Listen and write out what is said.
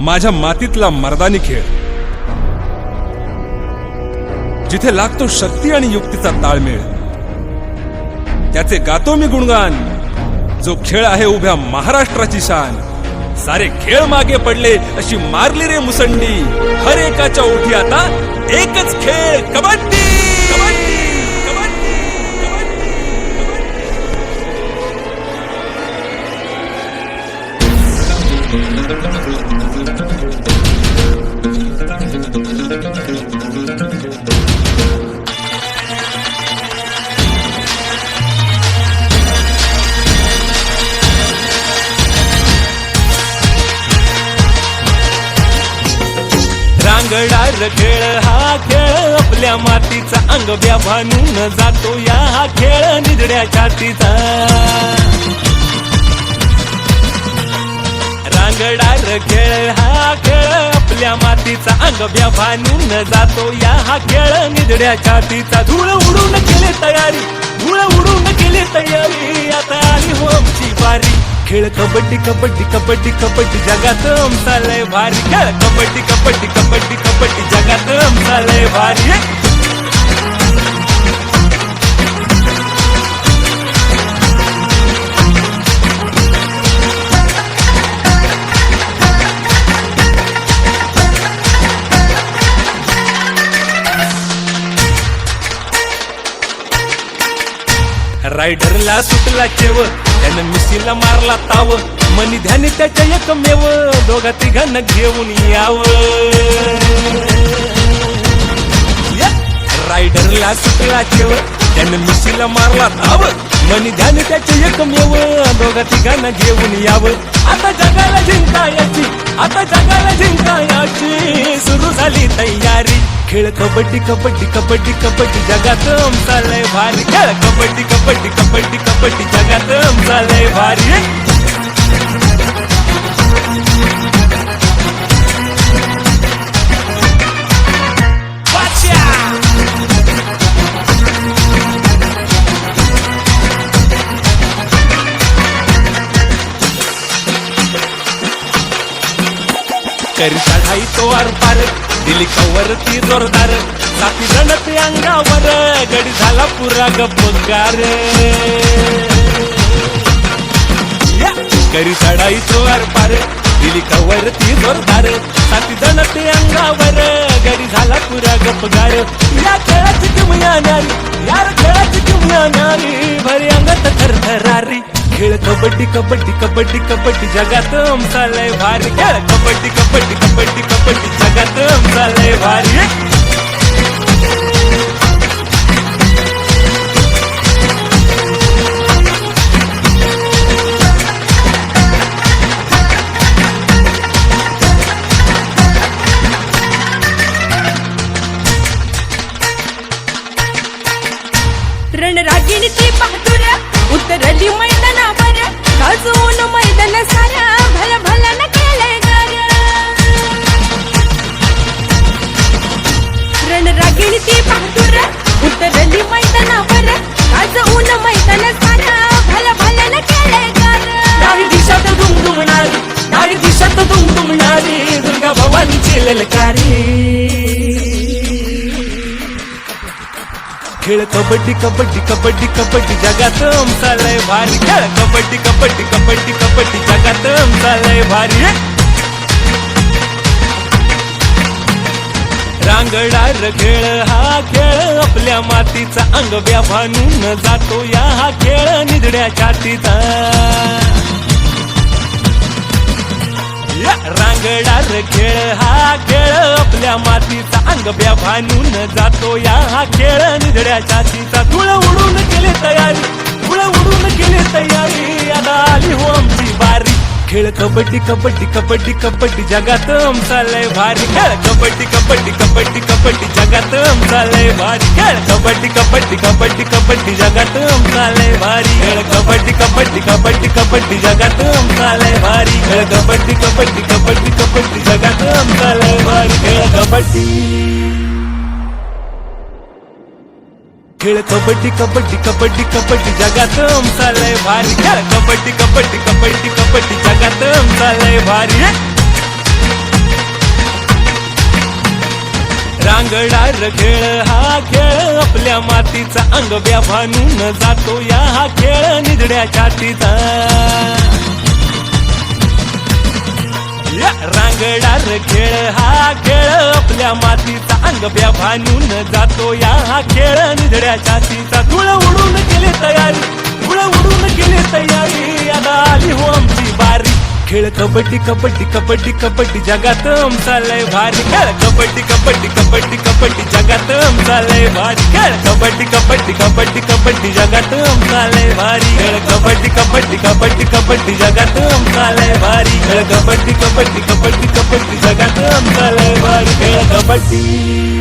माझ्या मातीतला मर्दानी खेळ. जिथे लागतो शक्ती आणि युक्तीचा ताळमेळ. त्याचे गातो मी गुणगान. जो खेळ आहे उभ्या महाराष्ट्राची शान. सारे खेळ मागे पडले अशी मारली रे मुसंडी. हर एकाच्या ओठी आता एकच खेळ कबड्डी! कबड्डी! रांगडार खेळ हा खेळ आपल्या मातीचा अंग व्याभानून जातो या हा खेळ निजड्या छातीचा. रांगडार खेळ हा आपल्या मातीचा अंग व्याभानून जातो. या हा खेळ निधड्या छातीचा धूळ उडून केले तयारी धूळ उडून केले तयारी. आता आली हो आमची बारी खेळ कबड्डी कबड्डी कबड्डी कबड्डी. जगात आमचा लय भारी. खेळ कबड्डी कबड्डी कबड्डी रायडरला सुटला चेव त्यानं मिसीला मारला ताव. मनी ध्यानी त्याच्या एकमेव दोघा तिघांना घेऊन याव. या! रायडरला सुटला चेव त्यानं मिशीला मारला ताव. मनी ध्यान त्याच्या एकमेव दोघा तिघांना घेऊन यावं. आता जगाला जिंकायची आता जगाला जिंकायची. सुरू झाली तयारी. खेळ कबड्डी कबड्डी कबड्डी कबड्डी जगात चालय भारी खेळ कबड्डी कबड्डी कबड्डी कबड्डी जगात चालय भारी बादशाह! करी चढाई तो पार दिली कवर जोरदार. साथी जण ते अंगावर गडी झाला पुरा गप्पगार करी चढाई तो पार. दिली कवर जोरदार. साथी जण ते अंगावर गडी झाला पुरा गप्पगार या खेळाची किमया नारी यार खेळाची किमया नारी भरी अंगात थरथरारी. खेळ कबड्डी कबड्डी कबड्डी कबड्डी जगात चालय भारी. खेळ कबड्डी कबड्डी कबड्डी कबड्डी जगात चालय भारी. रणरागिणी ते बहादूर उतरली मैदानावर. गाजवून मैदान साऱ्या भल भला न केलंय गार रणरागिणी ती बहादूर. उतरली मैदानावर. गाजवून मैदान साऱ्या भला भला न केलंय गार. डावी दिशात दुमदुमणारी डावी दिशात दुमदुमणारी दुर्गा भवानीची ललकारी खेळ कबड्डी कबड्डी कबड्डी कबड्डी जगात चालय भारी. खेळ कबड्डी कबड्डी कबड्डी कबड्डी जगात चालय भारी. रांगडार खेळ हा खेळ आपल्या मातीचा अंग व्याभानून जातो या हा खेळ निधड्या छातीचा रांगडार खेळ हा खेळ आपल्या मातीचा अंग व्याभानून जातो या. हा खेळ निधड्या छातीचा धुळ उडून केले तयारी धुळ उडून केले तयारी. आता आली हो आमची बारी. खेळ कबड्डी कबड्डी कबड्डी कबड्डी जगात चालय भारी खेळ कबड्डी कबड्डी कबड्डी कबड्डी जगात चालय भारी खेळ कबड्डी कबड्डी कबड्डी कबड्डी जगात चालय भारी खेळ कबड्डी कबड्डी कबड्डी कबड्डी जगात चालय भारी खेळ कबड्डी कबड्डी कबड्डी कबड्डी जगात चालय भारी खेळ कबड्डी खेळ कबड्डी कबड्डी कबड्डी कबड्डी जगात चालय भारी खेळ कबड्डी कबड्डी कबड्डी कबड्डी लय भारी रांगडार खेळ हा खेळ आपल्या मातीचा अंग व्याभानून जातो या हा खेळ निधड्या छातीचा. रांगडार खेळ हा खेळ आपल्या मातीचा अंग व्याभानून जातो या हा खेळ निधड्या छातीचा. तुळ उडून केली तयारी तुळ उडून केली तयारी आता आली हो आमची बारी. खेळ कबड्डी कबड्डी कबड्डी कबड्डी जगात आमचा लय भारी खेळ कबड्डी कबड्डी कबड्डी कबड्डी जगात आमचा लय भारी खेळ कबड्डी कबड्डी कबड्डी कबड्डी जगात आमचा लय भारी खेळ कबड्डी कबड्डी कबड्डी कबड्डी जगात आमचा लय भारी खेळ कबड्डी कबड्डी कबड्डी कबड्डी जगात आमचा लय भारी खेळ कबड्डी